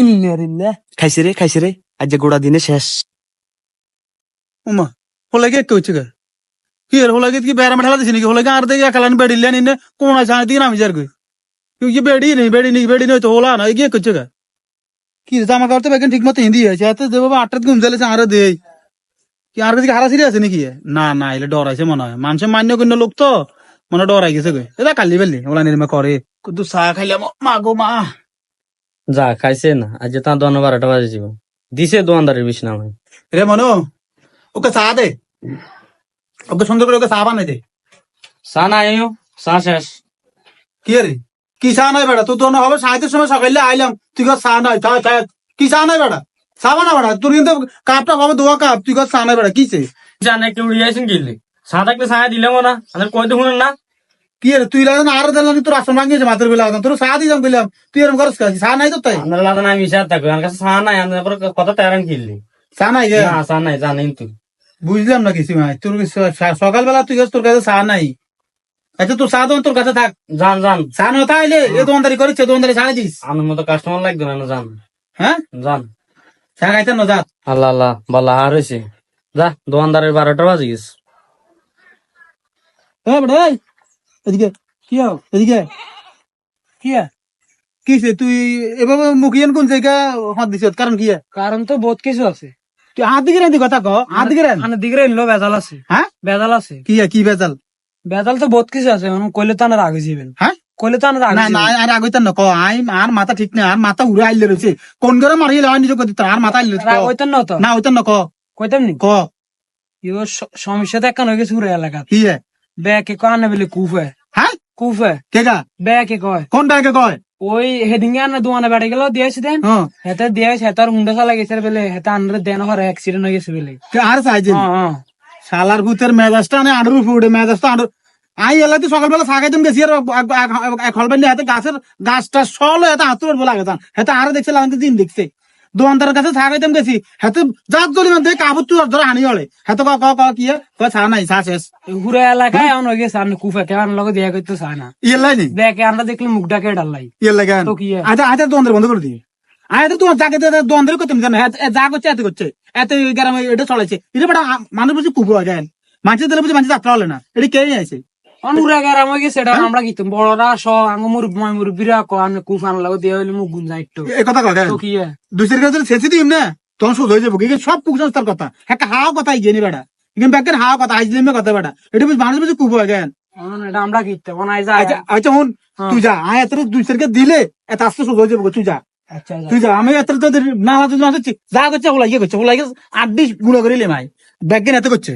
ইন্নারিল্লাহ খাইছে রে খাইছে রে আজ গোড়া দিনে শেষ উমা হোলাগে এক হচ্ছে গা কি এর হোলাগে কি বেড়া মেঠালা দিছি নাকি হোলাগে আর দেখে কালান বেড়িলে নিনে কোন আছে দিকে নামি যার কই কি বেড়ি নেই বেড়ি নেই বেড়ি নেই তো হোলা না কি করছে গা কি রে জামা কাপড় তো বেগেন ঠিক মতো হিন্দি আছে এত দেবো আটটাত ঘুম চালিয়েছে আরও দেই কি আর দিকে হারাছিরি আছে নাকি না না এলে ডরাইছে মনে হয় মানুষের মান্য কন্য লোক তো মনে ডরাই গেছে গই এটা কালি বেলি ওলা নির্মা করে কিন্তু চা খাইলাম মা গো মা যা খাইছে না আজ তার দোকান বারোটা বাজে যাব দিছে দোকানদারের বিষ নাম রে মনো ওকে চা দে। ওকে সুন্দর করে ওকে চা বানাই দে। চা না আইও চা শেষ। কি রে? কি চা নাই বেড়া? তুই তো না হবে সাহিত্যের সময় সকালে আইলাম তুই কর চা নাই কি চা নাই বেড়া? চা বানা বেড়া? তোর কিন্তু কাপটা হবে দোয়া কাপ তুই কর চা নাই বেড়া। কিছে জানে কেউ উড়িয়াছেন গিলি চা থাকলে চা দিলাম না আমাদের কই দেখুন না? কি রে তুই লাগে না আর দিলাম তোর আসন ভাঙিয়েছে মাথার বেলা তোর চা দিলাম কইলাম তুই এরকম করস কাজ চা নাই তো তাই? আপনার লাদা আমি মিশা থাকবে আমার কাছে চা নাই আমাদের পরে কথা তেরান কিনলি চা নাই না চা নাই জানেন তুই। বুঝলাম না কিছু ভাই তোর সকালবেলা তুই তোর কাছে চা নাই। আচ্ছা তোর দোকান তোর কাছে থাক। জান জান। চা না তাইলে এ দোকানদারি করেছে দোকানদারি চা দিস। আমার মতো কাস্টমার লাগবে না জান। হ্যাঁ? জান। চা খাইতে না যা। আল্লাহ আল্লাহ বালা হার হয়েছে যা দোকানদারের বারোটা বাজে গেছে। এদিকে কি হও এদিকে। কি কিসে তুই এভাবে মুখিয়ান কোন জায়গা হাত দিছ? কারণ কি কারণ তো বহুত কিছু আছে। তুই হাত দিকে কথা ক। হাত দিকে মানে দিগরে এলো বেজাল আছে। হ্যাঁ? বেজাল আছে। কি কি বেজাল? বেজাল তো বহুত কিছু আছে মানে কইলে তো আনার আগে যাবেন হ্যাঁ? কইলে তো আগে না না আর আগে ন ক আই আর মাথা ঠিক না আর মাথা উড়ে আইলে রয়েছে। কোন করে মারিয়ে লয় নিজে কতি আর মাথা আইলে হইতেন না তো না ওইটা ন কইতাম নি? ক? ইও সমস্যা তো একখান হয়ে গেছে পুরো এলাকা কি ব্যাকে কয় আনে বলে কুফে হ্যাঁ কুফে কে গা ব্যাকে কয় কোন ব্যাগে কয় ওই হেদিঙ্গে আনা দোকানে বেড়ে গেল দিয়েছে দেন হ্যাঁ হেতে দিয়েছে হেতার হুন্ডা চালা গেছে বলে হেতে আনরে দেন হরে অ্যাক্সিডেন্ট হয়ে গেছে বলে আর হ্যাঁ হ্যাঁ শালার ভূতের মেজাজটা আনে আডুর ফুটে মেজাজটা আডুর আই এলাতে সকালবেলা সাগাইতাম গেছি আর খলবেন হাতে গাছের গাছটা সল হাতে হাতুর বলা গেতাম হাতে আরও দেখছে আমাকে দিন দেখছে দোকানদারের কাছে সাগাইতাম গেছি হাতে যাক জলি মানে কাপড় তুই ধরে হানি হলে হাতে ক ক ক কি নাই চা শেষ। পুরো এলাকায় হয়ে? গেছে আনে কুফে কে লগে দিয়া চায় না। ইয়েলাই নি ব্যাকে আমরা দেখলে মুখ ডাকে ডাল্লাই। ইয়েলাই কেন তো কি আচ্ছা আচ্ছা দোকানদার বন্ধ করে দিই। আচ্ছা তোমার যাকে দোকানদার করতে জানো? যা করছে এত করছে। এত গ্রামে এটা চলেছে এটা মানুষ বুঝি কুবু আগে মানুষের দিলে বুঝি মানুষ যাত্রা হলে না। এটা কে আছে অনুরা গেরাম হয়ে গেছে এটা আমরা কি বড়রা স আঙ্গ মুরব্বী মুরব্বীরা কো আনে কুফ আনার লগে দিয়া হইলে মুখ গুঞ্জা একটু এ কথা কয় তো কি এ? দুসের কাছে শেষে দিম না তখন শোধ হয়ে যাব কিন্তু সব কুসংস্কার কথা হ্যাঁ হাওয়া কথা ইগেনি বেটা কিন্তু ব্যাকের হাওয়া কথা আইজলিমে কথা বেটা এটা বুঝি মানুষ বুঝি কুবু আগে অন এটা আমরা কি তো অনাই আচ্ছা আচ্ছা হুন হ্যাঁ। তুই যা আয় এত দিলে এত আস্তে শোধ হয়ে যাব তুই যা আচ্ছা আচ্ছা। তুই যা আমি এত না যা করছে ইয়ে করছে করিলে মাই ব্যাগ এত করছে